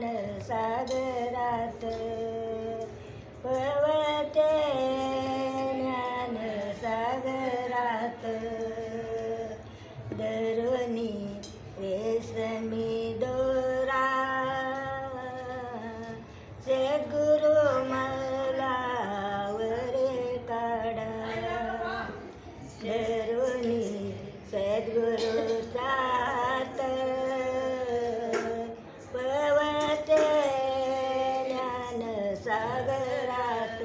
ज्ञान सागरात पवते ज्ञान सागरात. दरुणी रेशमी दोरा. से गुरु मला वरे काढा. दरुणी सद्गुरुचा सागरात.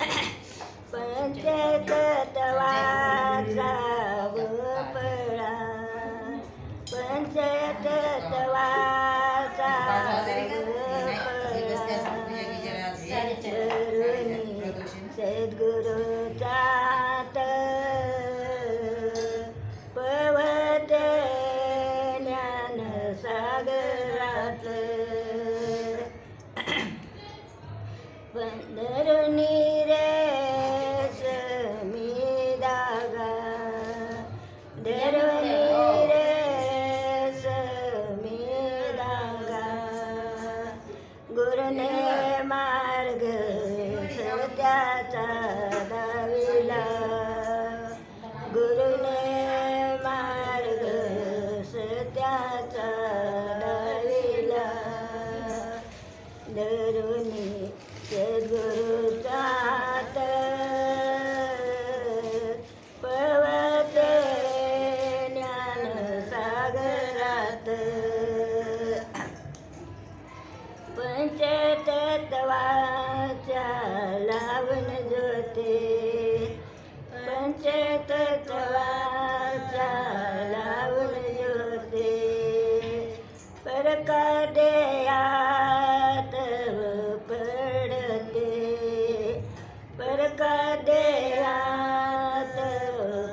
पंचतत्वाचा पळा पंचतत्वाचा सद्गुरुचा पवत ज्ञान सागरात. पंढरुनी रे मी दागा दरुनी रे मी दागा गुरुने मार्ग सत्याचा दाविला गुरुने मार्ग सत्याचा दाविला दरुनी सद्गुरुचा पवत ज्ञान सागरात. पंचतत्वाच्या लावण जोते पंचतत्वाच्या लावण जोते परकादेयात देहात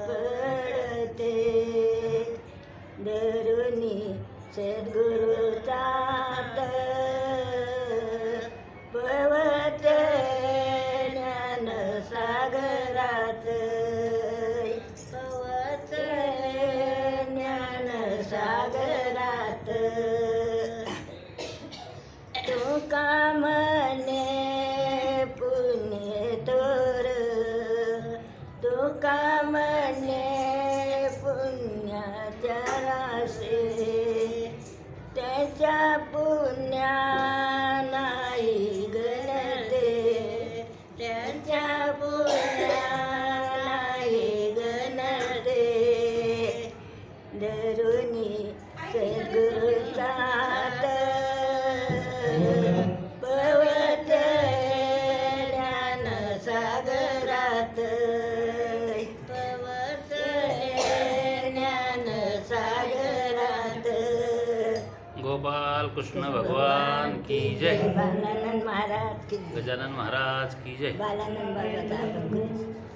पडते दरुनी सद्गुरुचा पवत ज्ञान सागरात. पवत ज्ञान सागरात. तुका मने तुका मने पुण्याच्या राशे त्याच्या पुण्या नाही गणते. त्याच्या पुण्या नाही गणते. दरुनी सद्गुरुचा पवत ज्ञान सागरात. गोपाल कृष्ण भगवान की जय। बालानंद महाराज की गजानन महाराज की जय। बालानंद।